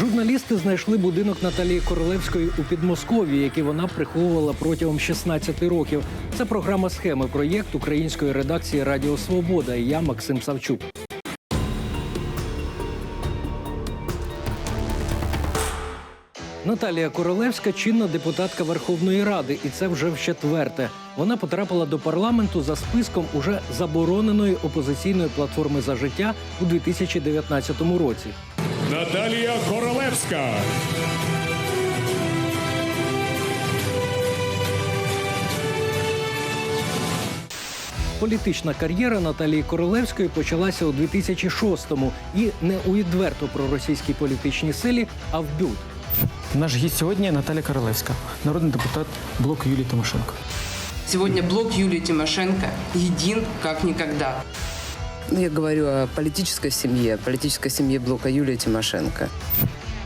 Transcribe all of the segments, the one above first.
Журналісти знайшли будинок Наталії Королевської у Підмосков'ї, який вона приховувала протягом 16 років. Це програма схеми проєкт української редакції Радіо Свобода. Я Максим Савчук. Наталія Королевська чинна депутатка Верховної Ради, і це вже в четверте. Вона потрапила до парламенту за списком уже забороненої опозиційної платформи за життя у 2019 році. Наталія Королевська. Політична кар'єра Наталії Королевської почалася у 2006-му і не у відверто проросійській політичній силі, а в БЮТ. Наш гість сьогодні Наталя Королевська, народний депутат блоку Юлії Тимошенко. Сегодня блок Юлии Тимошенко един как никогда. Ну, Я говорю о политической семье, политической семье блока Юлии Тимошенко.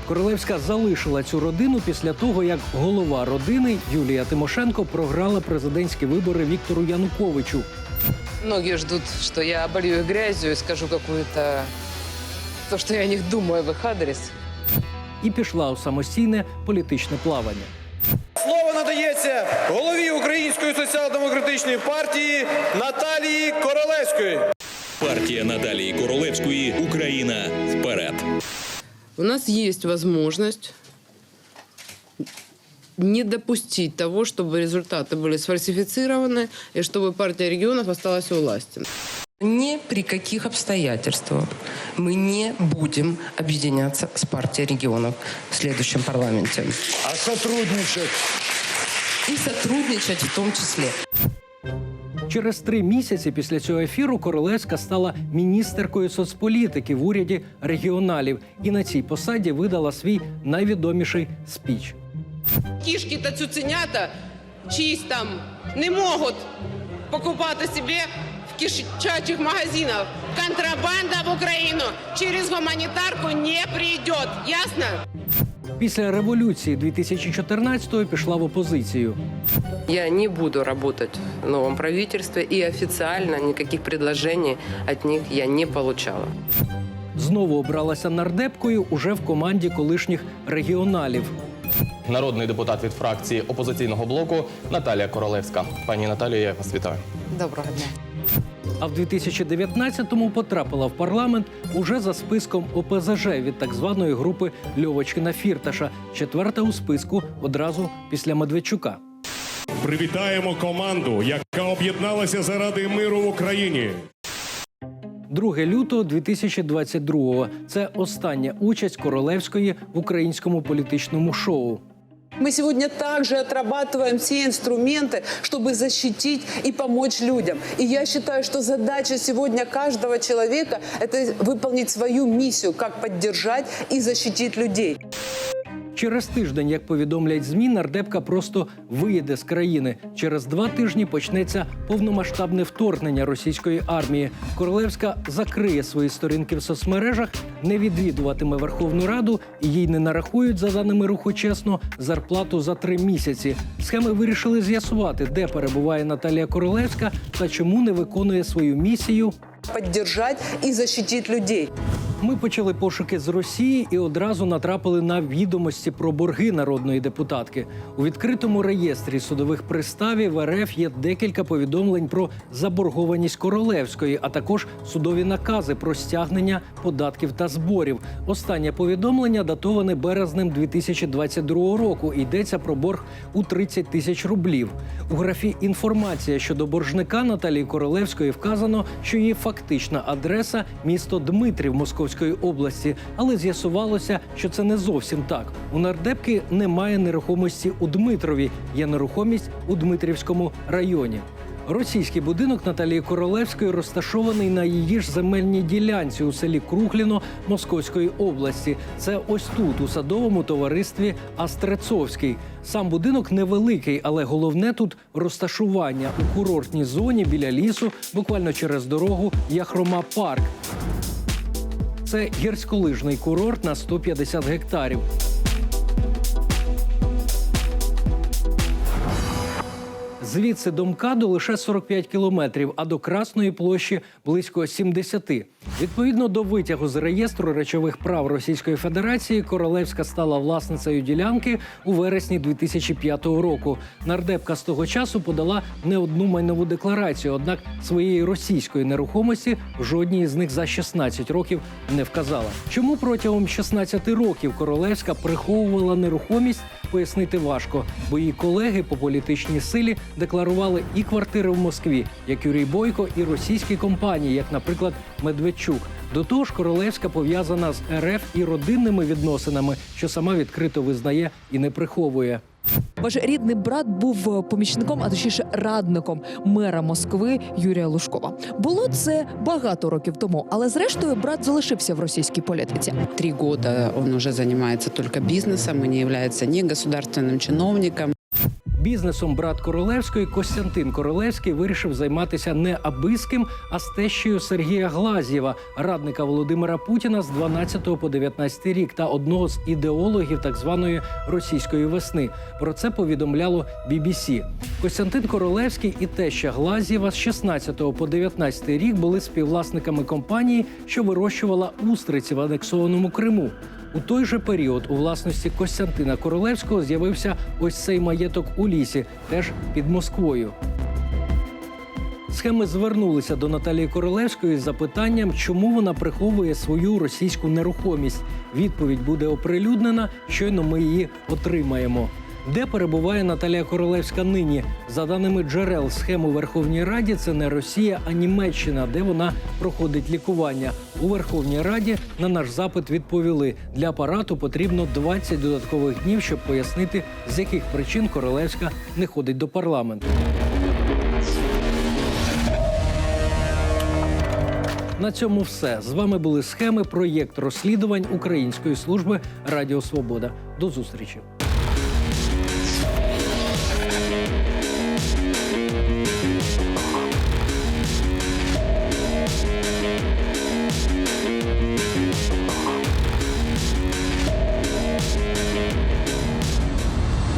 Королевська залишила цю родину після того, як голова родини Юлія Тимошенко програла президентські вибори Віктору Януковичу. Многие ждут, что я оболью их грязью и скажу какую-то... То, что я о них думаю в их адрес. і пішла у самостійне політичне плавання. Слово надається голові Української соціал-демократичної партії Наталії Королевської. Партія Наталії Королевської Україна вперед. У нас есть возможность не допустить того, чтобы результаты были сфальсифицированы и чтобы партия регионов осталась у власти. Ни при каких обстоятельствах мы не будем объединяться с партией регионов в следующем парламенте. А сотрудничать? И сотрудничать в том числе. Через три місяці після цього ефіру Королевська стала міністеркою соцполітики в уряді регіоналів і на цій посаді видала свій найвідоміший спіч. кішки та цуценята чиїсь там не можуть покупати собі в кишачих магазинах. Контрабанда в Україну через гуманітарку не прийде. Ясно? Після революції 2014-го пішла в опозицію. Я не буду работать в новом правительстве и официально никаких предложений от них я не получала. Знову обралася нардепкою уже в команді колишніх регіоналів. Народний депутат від фракції опозиційного блоку Наталія Королевська. Пані Наталію, я вас вітаю. Доброго дня. А в 2019-му потрапила в парламент уже за списком ОПЗЖ від так званої групи Льовочкина Фірташа, четверта у списку одразу після Медведчука. Привітаємо команду, яка об'єдналася заради миру в Україні. 2 лютого 2022-го. Це остання участь Королевської в українському політичному шоу. Мы сегодня также отрабатываем все инструменты, чтобы защитить и помочь людям. И я считаю, что задача сегодня каждого человека – это выполнить свою миссию, как поддержать и защитить людей. Через тиждень, як повідомляють ЗМІ, нардепка просто виїде з країни. Через два тижні почнеться повномасштабне вторгнення російської армії. Королевська закриє свої сторінки в соцмережах, не відвідуватиме Верховну Раду і їй не нарахують за даними руху чесно зарплату за три місяці. Схеми вирішили з'ясувати, де перебуває Наталія Королевська та чому не виконує свою місію Поддержать и защитить людей. Ми почали пошуки з Росії і одразу натрапили на відомості про борги народної депутатки. У відкритому реєстрі судових приставів РФ є декілька повідомлень про заборгованість королевської, а також судові накази про стягнення податків та зборів. Останнє повідомлення датоване березнем 2022 року. Йдеться про борг у 30 тисяч рублів. У графі інформація щодо боржника Наталії Королевської вказано, що її фактична адреса місто Дмитрів Московської області, але з'ясувалося, що це не зовсім так. У нардепки немає нерухомості у Дмитрові, є нерухомість у Дмитрівському районі. Російський будинок Наталії Королевської розташований на її ж земельній ділянці у селі Кругліно Московської області. Це ось тут, у садовому товаристві Астрецовський. Сам будинок невеликий, але головне тут розташування у курортній зоні біля лісу, буквально через дорогу Яхрома Парк. Це гірськолижний курорт на 150 гектарів. Звідси до МКАДу лише 45 кілометрів, а до Красної площі близько 70. Відповідно до витягу з реєстру речових прав Російської Федерації, Королевська стала власницею ділянки у вересні 2005 року. Нардепка з того часу подала не одну майнову декларацію, однак своєї російської нерухомості жодній з них за 16 років не вказала. Чому протягом 16 років Королевська приховувала нерухомість, пояснити важко, бо її колеги по політичній силі декларували і квартири в Москві, як Юрій Бойко, і російські компанії, як, наприклад, Медведчук. До того ж, Королевська пов'язана з РФ і родинними відносинами, що сама відкрито визнає і не приховує. Ваш рідний брат був е, помічником, а точніше радником мера Москви Юрія Лужкова. Було це багато років тому, але зрештою брат залишився в російській політиці. Три года він вже займається только бізнесом і не є ні государственным чиновником, Бізнесом брат Королевської Костянтин Королевський вирішив займатися не аби з ким, а з тещею Сергія Глазєва, радника Володимира Путіна з 12 по 19 рік та одного з ідеологів так званої російської весни. Про це повідомляло BBC. Костянтин Королевський і теща Глазєва з 16 по 19 рік були співвласниками компанії, що вирощувала устриці в анексованому Криму. У той же період у власності Костянтина Королевського з'явився ось цей маєток у лісі, теж під Москвою. Схеми звернулися до Наталії Королевської з запитанням, чому вона приховує свою російську нерухомість. Відповідь буде оприлюднена, щойно ми її отримаємо. Де перебуває Наталія Королевська нині? За даними джерел схем у Верховній Раді, це не Росія, а Німеччина, де вона проходить лікування. У Верховній Раді на наш запит відповіли: для апарату потрібно 20 додаткових днів, щоб пояснити, з яких причин Королевська не ходить до парламенту. На цьому все з вами були схеми. Проєкт розслідувань Української служби Радіо Свобода. До зустрічі.